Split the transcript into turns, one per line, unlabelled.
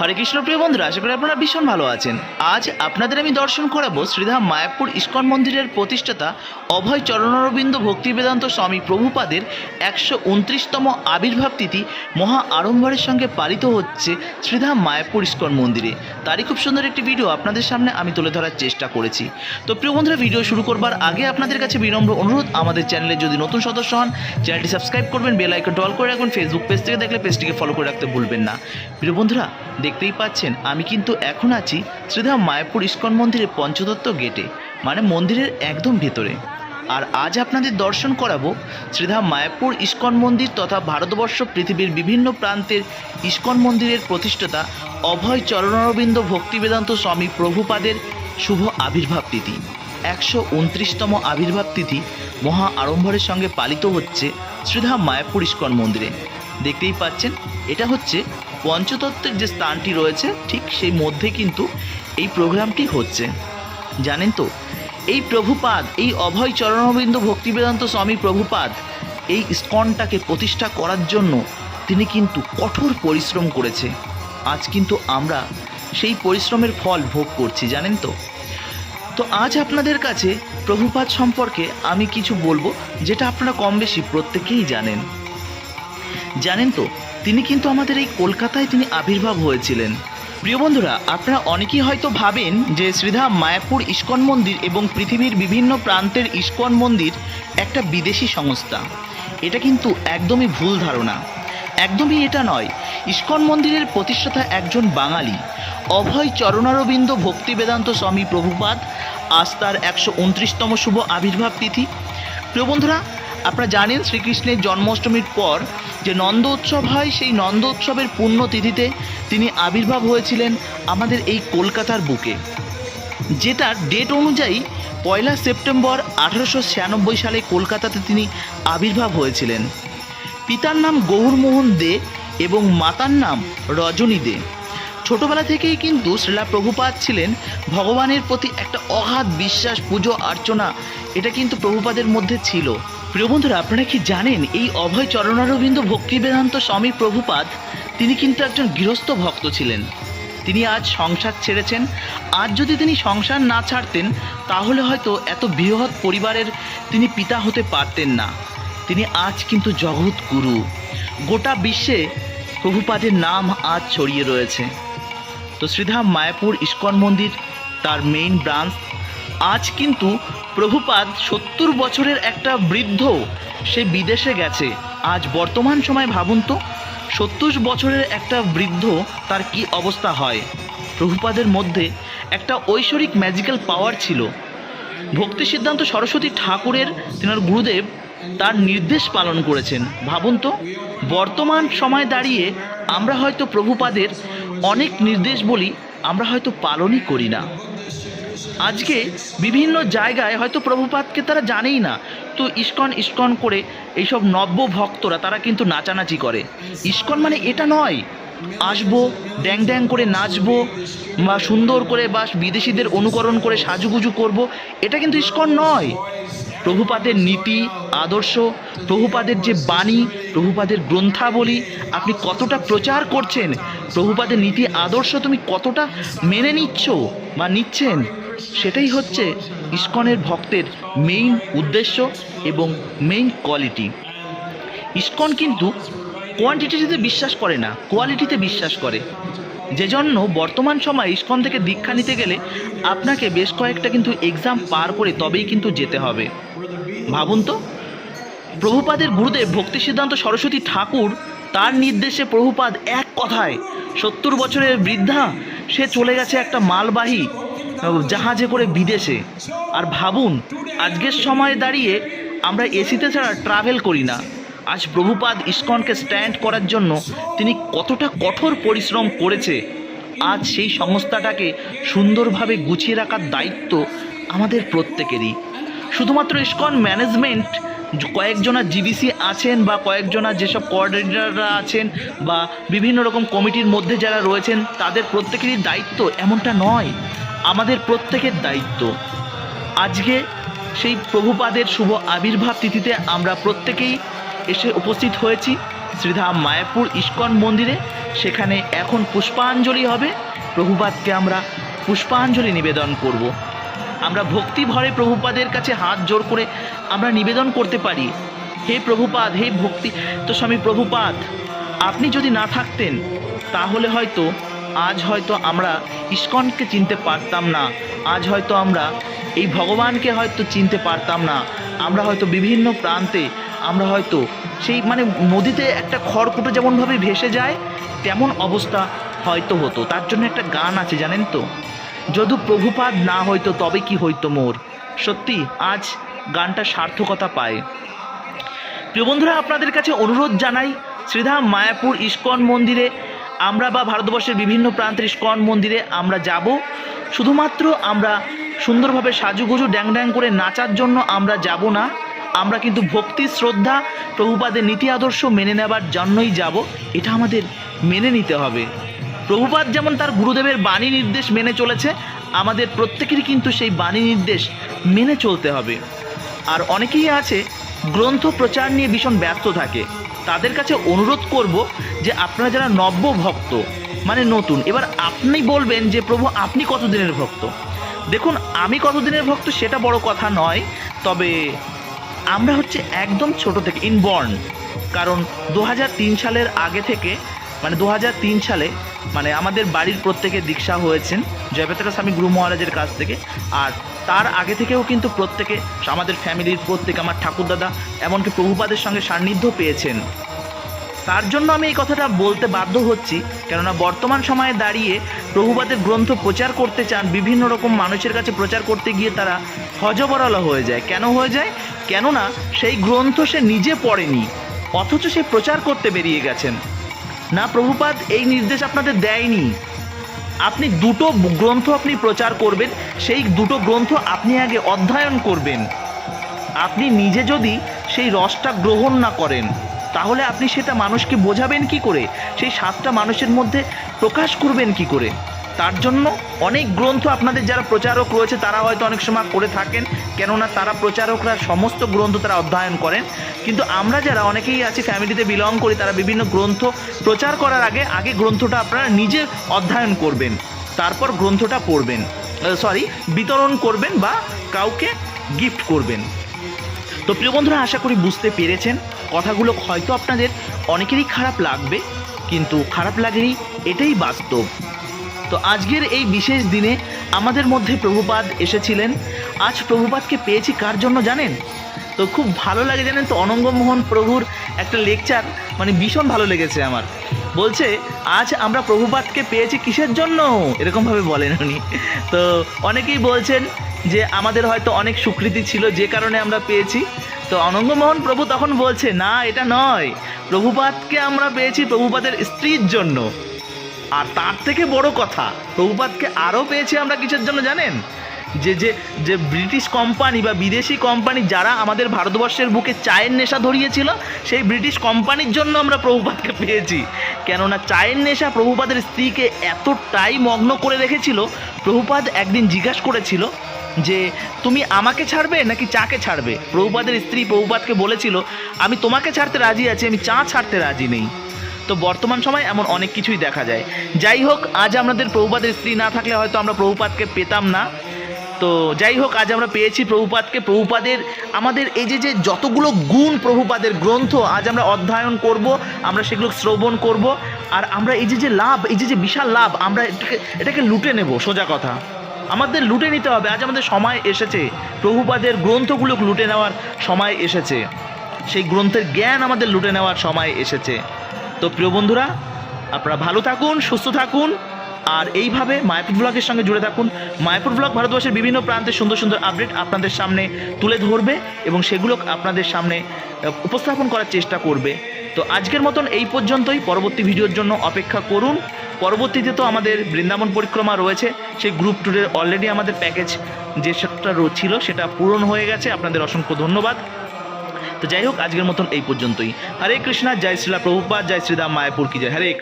হরে কৃষ্ণ, প্রিয় বন্ধুরা, আশা করি আপনারা ভীষণ ভালো আছেন। আজ আপনাদের আমি দর্শন করাবো শ্রীধাম মায়াপুর ইস্কন মন্দিরের প্রতিষ্ঠাতা অভয় চরণরবিন্দ ভক্তি বেদান্ত স্বামী প্রভুপাদের একশো উনত্রিশতম আবির্ভাব তিথি মহা আড়ম্বরের সঙ্গে পালিত হচ্ছে শ্রীধাম মায়াপুর ইস্কন মন্দিরে। তারই খুব সুন্দর একটি ভিডিও আপনাদের সামনে আমি তুলে ধরার চেষ্টা করেছি। তো প্রিয় বন্ধুরা, ভিডিও শুরু করবার আগে আপনাদের কাছে বিনম্র অনুরোধ, আমাদের চ্যানেলে যদি নতুন সদস্য হন, চ্যানেলটি সাবস্ক্রাইব করবেন, বেল টল করে রাখবেন, ফেসবুক পেজ থেকে দেখলে পেজটিকে ফলো করে রাখতে ভুলবেন না। প্রিয় বন্ধুরা দেখতেই পাচ্ছেন, আমি কিন্তু এখন আছি শ্রীধাম মায়াপুর ইস্কন মন্দিরের পঞ্চদত্ত গেটে মানে মন্দিরের একদম ভেতরে। আর আজ আপনাদের দর্শন করাবো শ্রীধাম মায়াপুর ইস্কন মন্দির তথা ভারতবর্ষ পৃথিবীর বিভিন্ন প্রান্তের ইস্কন মন্দিরের প্রতিষ্ঠাতা অভয় চরণরবিন্দ ভক্তিবেদান্ত স্বামী প্রভুপাদের শুভ আবির্ভাব তিথি। একশো উনত্রিশতম আবির্ভাব তিথি মহা আড়ম্বরের সঙ্গে পালিত হচ্ছে শ্রীধাম মায়াপুর ইস্কন মন্দিরে। দেখতেই পাচ্ছেন, এটা হচ্ছে পঞ্চতত্ত্বের যে স্থানটি রয়েছে, ঠিক সেই মধ্যে কিন্তু এই প্রোগ্রামটি হচ্ছে। জানেন তো, এই প্রভুপাদ, এই অভয় চরণবিন্দু ভক্তিবেদান্ত স্বামী প্রভুপাদ, এই স্কনটাকে প্রতিষ্ঠা করার জন্য তিনি কিন্তু কঠোর পরিশ্রম করেছে। আজ কিন্তু আমরা সেই পরিশ্রমের ফল ভোগ করছি, জানেন তো? তো আজ আপনাদের কাছে প্রভুপাত সম্পর্কে আমি কিছু বলব, যেটা আপনারা কম বেশি প্রত্যেকেই জানেন। জানেন তো তিনি কিন্তু আমাদের এই কলকাতায় তিনি আবির্ভাব হয়েছিলেন। প্রিয় বন্ধুরা, আপনারা অনেকেই হয়তো ভাবেন যে শ্রীধাম মায়াপুর ইস্কন মন্দির এবং পৃথিবীর বিভিন্ন প্রান্তের ইস্কন মন্দির একটা বিদেশি সংস্থা। এটা কিন্তু একদমই ভুল ধারণা। একদমই এটা নয়। ইস্কন মন্দিরের প্রতিষ্ঠাতা একজন বাঙালি। অভয় চরণারবিন্দ ভক্তি বেদান্ত স্বামী প্রভুপাদ, আজ তার একশো উনত্রিশতম শুভ আবির্ভাব তিথি। প্রিয় বন্ধুরা, আপনারা জানেন শ্রীকৃষ্ণের জন্মাষ্টমীর পর যে নন্দ উৎসব হয়, সেই নন্দ উৎসবের পুণ্যতিথিতে তিনি আবির্ভাব হয়েছিলেন আমাদের এই কলকাতার বুকে। যেটার ডেট অনুযায়ী পয়লা সেপ্টেম্বর আঠারোশো ছিয়ানব্বই সালে কলকাতাতে তিনি আবির্ভাব হয়েছিলেন। পিতার নাম গৌরমোহন দে এবং মাতার নাম রজনী দে। ছোটবেলা থেকেই কিন্তু শ্রীলা প্রভুপাদ ছিলেন ভগবানের প্রতি একটা অগাধ বিশ্বাস, পুজো, অর্চনা। এটা কিন্তু প্রভুপাদের মধ্যে ছিল। প্রিয় বন্ধুরা, আপনারা কি জানেন এই অভয় চরণারবিন্দ ভক্তি বেদান্ত স্বামী প্রভুপাদ, তিনি কিন্তু একজন গৃহস্থ ভক্ত ছিলেন। তিনি আজ সংসার ছেড়েছেন। আজ যদি তিনি সংসার না ছাড়তেন, তাহলে হয়তো এত বৃহৎ পরিবারের তিনি পিতা হতে পারতেন না। তিনি আজ কিন্তু জগৎ গুরু গোটা বিশ্বে প্রভুপাদের নাম আজ ছড়িয়ে রয়েছে। তো শ্রীধাম মায়াপুর, ইস্কন মন্দির, তার মেইন ব্রাঞ্চ আজ কিন্তু প্রভুপাদ সত্তর বছরের একটা বৃদ্ধ, সে বিদেশে গেছে। আজ বর্তমান সময় ভাবুন তো, সত্তর বছরের একটা বৃদ্ধ, তার কি অবস্থা হয়? প্রভুপাদের মধ্যে একটা ঐশ্বরিক ম্যাজিক্যাল পাওয়ার ছিল। ভক্তি সিদ্ধান্ত সরস্বতী ঠাকুরের, তেনার গুরুদেব, তার নির্দেশ পালন করেছেন। ভাবুন তো, বর্তমান সময় দাঁড়িয়ে আমরা হয়তো প্রভুপাদের অনেক নির্দেশ বলি আমরা হয়তো পালনই করি না। আজকে বিভিন্ন জায়গায় হয়তো প্রভুপাতকে তারা জানেই না। তো ইস্কন ইস্কন করে এইসব নব্য ভক্তরা তারা কিন্তু নাচানাচি করে। ইস্কন মানে এটা নয়, আসব ড্যাং ড্যাং করে নাচবো বা সুন্দর করে বা বিদেশিদের অনুকরণ করে সাজুগুজু করব, এটা কিন্তু ইস্কন নয়। প্রভুপাদের নীতি, আদর্শ, প্রভুপাদের যে বাণী, প্রভুপাদের গ্রন্থাবলী, আপনি কতটা প্রচার করছেন? প্রভুপাদের নীতি, আদর্শ তুমি কতটা মেনে নিচ্ছ বা নিচ্ছেন? সেটাই হচ্ছে ইস্কনের ভক্তের মেইন উদ্দেশ্য এবং মেইন কোয়ালিটি ইস্কন কিন্তু কোয়ান্টিটিতে বিশ্বাস করে না কোয়ালিটিতে বিশ্বাস করে। যে জন্য বর্তমান সময় ইস্কন থেকে দীক্ষা নিতে গেলে আপনাকে বেশ কয়েকটা কিন্তু এক্সাম পার করে তবেই কিন্তু যেতে হবে। ভাবুন তো, প্রভুপাদের গুরুদেব ভক্তি সিদ্ধান্ত সরস্বতী ঠাকুর তার নির্দেশে প্রভুপাদ এক কথায়, সত্তর বছরের বৃদ্ধা, সে চলে গেছে একটা মালবাহী, জাহাজে করে বিদেশে। আর ভাবুন, আজকের সময় দাঁড়িয়ে আমরা এসিতে ছাড়া ট্রাভেল করি না। আজ প্রভুপাদ ইস্কনকে স্ট্যান্ড করার জন্য তিনি কতটা কঠোর পরিশ্রম করেছে, আজ সেই সংস্থাটাকে সুন্দরভাবে গুছিয়ে রাখার দায়িত্ব আমাদের প্রত্যেকেরই। শুধুমাত্র ইস্কন ম্যানেজমেন্ট কয়েকজনা জিবিসি আছেন বা কয়েকজনা যেসব কোঅর্ডিনেটররা আছেন বা বিভিন্ন রকম কমিটির মধ্যে যারা রয়েছেন, তাদের প্রত্যেকেরই দায়িত্ব এমনটা নয়, আমাদের প্রত্যেকের দায়িত্ব। আজকে সেই প্রভুপাদের শুভ আবির্ভাব তিথিতে আমরা প্রত্যেকেই এসে উপস্থিত হয়েছি শ্রীধাম মায়াপুর ইস্কন মন্দিরে। সেখানে এখন পুষ্পাঞ্জলি হবে। প্রভুপাদকে আমরা পুষ্পাঞ্জলি নিবেদন করব। আমরা ভক্তি ভরে প্রভুপাদের কাছে হাত জোর করে আমরা নিবেদন করতে পারি। হে প্রভুপাদ, হে ভক্তি, তো স্বামী প্রভুপাদ, আপনি যদি না থাকতেন, তাহলে হয়তো আজ হয়তো আমরা ইস্কনকে চিনতে পারতাম না। আজ হয়তো আমরা এই ভগবানকে হয়তো চিনতে পারতাম না। আমরা হয়তো বিভিন্ন প্রান্তে আমরা হয়তো সেই মানে নদীতে একটা খড়কুটো যেমনভাবে ভেসে যায়, তেমন অবস্থা হয়তো হতো। তার জন্য একটা গান আছে, জানেন তো? যদি প্রভুপাদ না হইতো তবে কি হইতো মোর? সত্যি, আজ গানটা সার্থকতা পায়। প্রিয় বন্ধুরা, আপনাদের কাছে অনুরোধ জানাই, শ্রীধাম মায়াপুর ইস্কন মন্দিরে আমরা বা ভারতবর্ষের বিভিন্ন প্রান্তের ইস্কন মন্দিরে আমরা যাব। শুধুমাত্র আমরা সুন্দরভাবে সাজুগুজু ড্যাং ড্যাং করে নাচার জন্য আমরা যাব না। আমরা কিন্তু ভক্তি, শ্রদ্ধা, প্রভুপাদের নীতি আদর্শ মেনে নেবার জন্যই যাব। এটা আমাদের মেনে নিতে হবে। প্রভুপাদ যেমন তার গুরুদেবের বাণী নির্দেশ মেনে চলেছে, আমাদের প্রত্যেকেরই কিন্তু সেই বাণী নির্দেশ মেনে চলতে হবে। আর অনেকেই আছে, গ্রন্থ প্রচার নিয়ে ভীষণ ব্যস্ত থাকে। তাদের কাছে অনুরোধ করব যে আপনারা যারা নব্য ভক্ত মানে নতুন, এবার আপনি বলবেন যে, প্রভু, আপনি কতদিনের ভক্ত? দেখুন, আমি কতদিনের ভক্ত সেটা বড় কথা নয়, তবে আমরা হচ্ছে একদম ছোট থেকে ইনবর্ন কারণ দু হাজার তিন সালের আগে থেকে মানে দু হাজার তিন সালে মানে আমাদের বাড়ির প্রত্যেকে দীক্ষা হয়েছেন জয়প্রতাকা স্বামী গুরু মহারাজের কাছ থেকে। আর তার আগে থেকেও কিন্তু প্রত্যেকে, আমাদের ফ্যামিলির প্রত্যেকে, আমার ঠাকুরদাদা এমনকি প্রভুপাদের সঙ্গে সান্নিধ্য পেয়েছেন। তার জন্য আমি এই কথাটা বলতে বাধ্য হচ্ছি, কেননা বর্তমান সময়ে দাঁড়িয়ে প্রভুপাদের গ্রন্থ প্রচার করতে চান বিভিন্ন রকম মানুষের কাছে প্রচার করতে গিয়ে তারা হজবরল হয়ে যায়। কেন হয়ে যায়? কেননা সেই গ্রন্থ সে নিজে পড়েনি, অথচ সে প্রচার করতে বেরিয়ে গেছেন। না, প্রভুপাদ, এই নির্দেশ আপনাদের দেয়নি। আপনি দুটো গ্রন্থ আপনি প্রচার করবেন, সেই দুটো গ্রন্থ আপনি আগে অধ্যয়ন করবেন। আপনি নিজে যদি সেই রসটা গ্রহণ না করেন, তাহলে আপনি সেটা মানুষকে বোঝাবেন কি করে? সেই স্বাদটা মানুষের মধ্যে প্রকাশ করবেন কি করে? তার জন্য অনেক গ্রন্থ আপনাদের যারা প্রচারক রয়েছে, তারা হয়তো অনেক সময় করে থাকেন, কেননা তারা প্রচারকরা সমস্ত গ্রন্থ তারা অধ্যয়ন করেন। কিন্তু আমরা যারা অনেকেই আছি, ফ্যামিলিতে বিলং করি, তারা বিভিন্ন গ্রন্থ প্রচার করার আগে আগে গ্রন্থটা আপনারা নিজে অধ্যয়ন করবেন, তারপর গ্রন্থটা পড়বেন সরি বিতরণ করবেন বা কাউকে গিফট করবেন। তো প্রিয় বন্ধুরা, আশা করি বুঝতে পেরেছেন, কথাগুলো হয়তো আপনাদের অনেকেরই খারাপ লাগবে, কিন্তু খারাপ লাগেনি, এটাই বাস্তব। তো আজকের এই বিশেষ দিনে আমাদের মধ্যে প্রভুপাদ এসেছিলেন। আজ প্রভুপাদকে পেয়েছি কার জন্য জানেন? তো খুব ভালো লাগে জানেন তো, অনঙ্গমোহন প্রভুর একটা লেকচার মানে ভীষণ ভালো লেগেছে আমার। বলছে, আজ আমরা প্রভুপাদকে পেয়েছি কিসের জন্য? এরকমভাবে বলেন উনি। তো অনেকেই বলছেন যে আমাদের হয়তো অনেক স্বীকৃতি ছিল যে কারণে আমরা পেয়েছি। তো অনঙ্গমোহন প্রভু তখন বলছে, না, এটা নয়। প্রভুপাদকে আমরা পেয়েছি প্রভুপাদের স্ত্রীর জন্য। আর তার থেকে বড় কথা প্রভুপাদকে আরও পেয়েছি আমরা কিসের জন্য জানেন? যে যে যে ব্রিটিশ কোম্পানি বা বিদেশি কোম্পানি যারা আমাদের ভারতবর্ষের বুকে চায়ের নেশা ধরিয়েছিল, সেই ব্রিটিশ কোম্পানির জন্য আমরা প্রভুপাতকে পেয়েছি। কেননা চায়ের নেশা প্রভুপাদের স্ত্রীকে এতটাই মগ্ন করে রেখেছিল প্রভুপাদ একদিন জিজ্ঞাসা করেছিল যে, তুমি আমাকে ছাড়বে নাকি চাকে ছাড়বে? প্রভুপাদের স্ত্রী প্রভুপাদকে বলেছিল, আমি তোমাকে ছাড়তে রাজি আছি, আমি চা ছাড়তে রাজি নেই। তো বর্তমান সময় এমন অনেক কিছুই দেখা যায়। যাই হোক, আজ আমাদের প্রভুপাদের স্ত্রী না থাকলে হয়তো আমরা প্রভুপাদকে পেতাম না। তো যাই হোক, আজ আমরা পেয়েছি প্রভুপাদকে। প্রভুপাদের আমাদের এই যে যে যতগুলো গুণ প্রভুপাদের গ্রন্থ, আজ আমরা অধ্যয়ন করব, আমরা সেগুলো শ্রবণ করব, আর আমরা এই যে যে লাভ, এই যে যে বিশাল লাভ, আমরা এটাকে এটাকে লুটে নেব, সোজা কথা। আমাদের লুটে নিতে হবে, আজ আমাদের সময় এসেছে। প্রভুপাদের গ্রন্থগুলো লুটে নেওয়ার সময় এসেছে। সেই গ্রন্থের জ্ঞান আমাদের লুটে নেওয়ার সময় এসেছে। তো প্রিয় বন্ধুরা, আপনারা ভালো থাকুন, সুস্থ থাকুন, আর এইভাবে মায়াপুর ব্লগের সঙ্গে জুড়ে থাকুন। মায়াপুর ব্লগ ভারতবর্ষের বিভিন্ন প্রান্তে সুন্দর সুন্দর আপডেট আপনাদের সামনে তুলে ধরবে এবং সেগুলো আপনাদের সামনে উপস্থাপন করার চেষ্টা করবে। তো আজকের মতন এই পর্যন্তই। পরবর্তী ভিডিওর জন্য অপেক্ষা করুন। পরবর্তীতে তো আমাদের বৃন্দাবন পরিক্রমা রয়েছে। সেই গ্রুপ ট্যুরের অলরেডি আমাদের প্যাকেজ যে সেটা ছিল, সেটা পূরণ হয়ে গেছে। আপনাদের অসংখ্য ধন্যবাদ। তো যাই হোক, আজকের মতন এই পর্যন্তই হরে কৃষ্ণা, জয় শ্রীলা প্রভুপাত জয় শ্রীরাম মায়াপুর, কি জয় হরে।